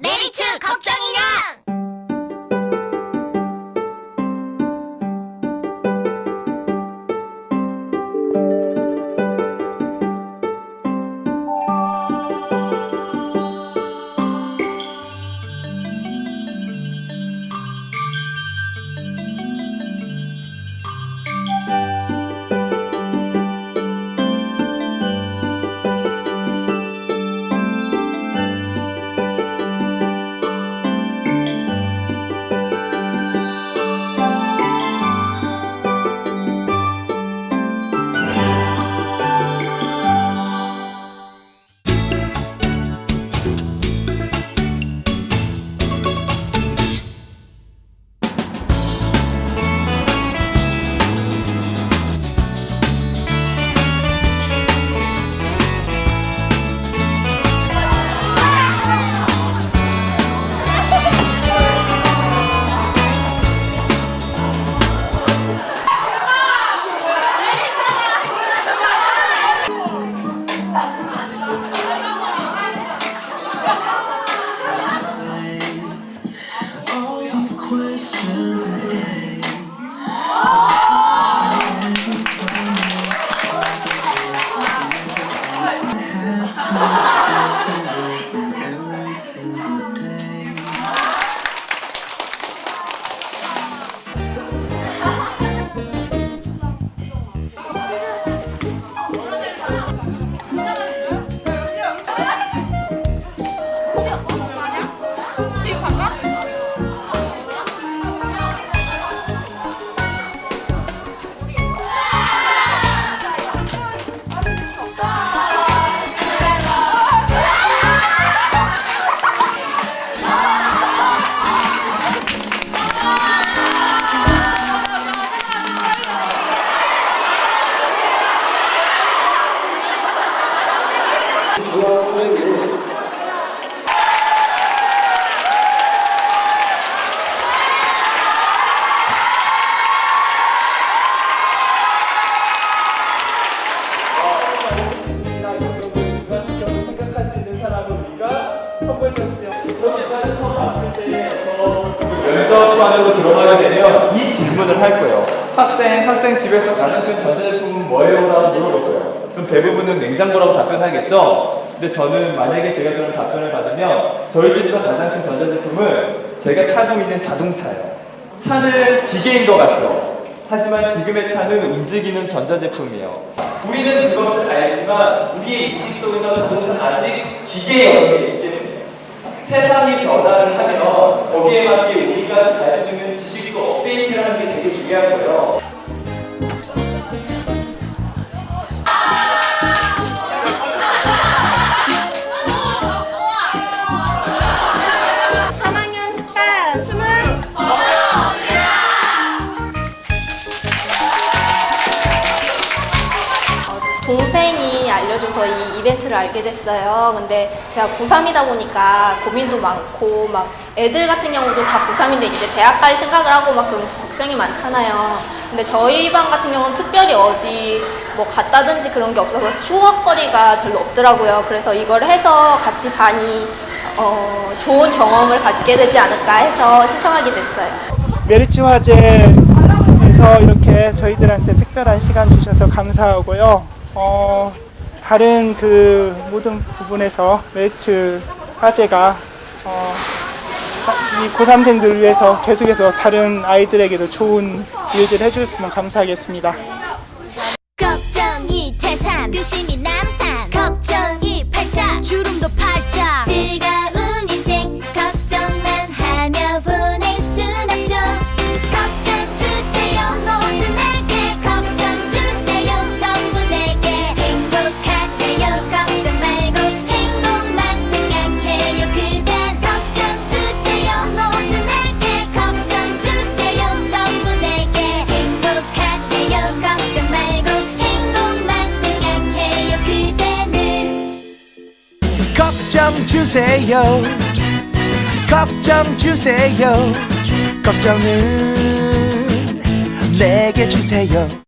메리츠 걱 왔을 때저 면접관으로 들어가게 되면 이 질문을 할 거예요. 학생, 학생 집에서 가장 큰 전자제품은 뭐예요? 라고 물어볼 거예요. 그럼 대부분은 냉장고라고 답변하겠죠? 근데 저는 만약에 제가 그런 답변을 받으면 저희 집에서 가장 큰 전자제품은 제가 타고 있는 자동차예요. 차는 기계인 것 같죠? 하지만 지금의 차는 움직이는 전자제품이에요. 우리는 그것을 알지만 우리의 인식 속에서는 그것은 아직 때문에 세상이 변화를 하면 거기에 맞게 우리가 동생이 알려줘서 이 이벤트를 알게 됐어요. 근데 제가 고3이다 보니까 고민도 많고, 막 애들 같은 경우도 다 고3인데 이제 대학 갈 생각을 하고 막 그러면서 걱정이 많잖아요. 근데 저희 반 같은 경우는 특별히 어디 뭐 갔다든지 그런 게 없어서 추억거리가 별로 없더라고요. 그래서 이걸 해서 같이 반이 어, 좋은 경험을 갖게 되지 않을까 해서 신청하게 됐어요. 메리츠 화제에서 이렇게 저희들한테 특별한 시간 주셔서 감사하고요. 어, 다른 그 모든 부분에서 메리츠 화제가 어, 이 고3생들을 위해서 계속해서 다른 아이들에게도 좋은 일들 해줬으면 감사하겠습니다. 걱정이 태산 근심이 남산 걱정이 팔자 주름도 팔자 주세요. 걱정 주세요. 걱정은 내게 주세요.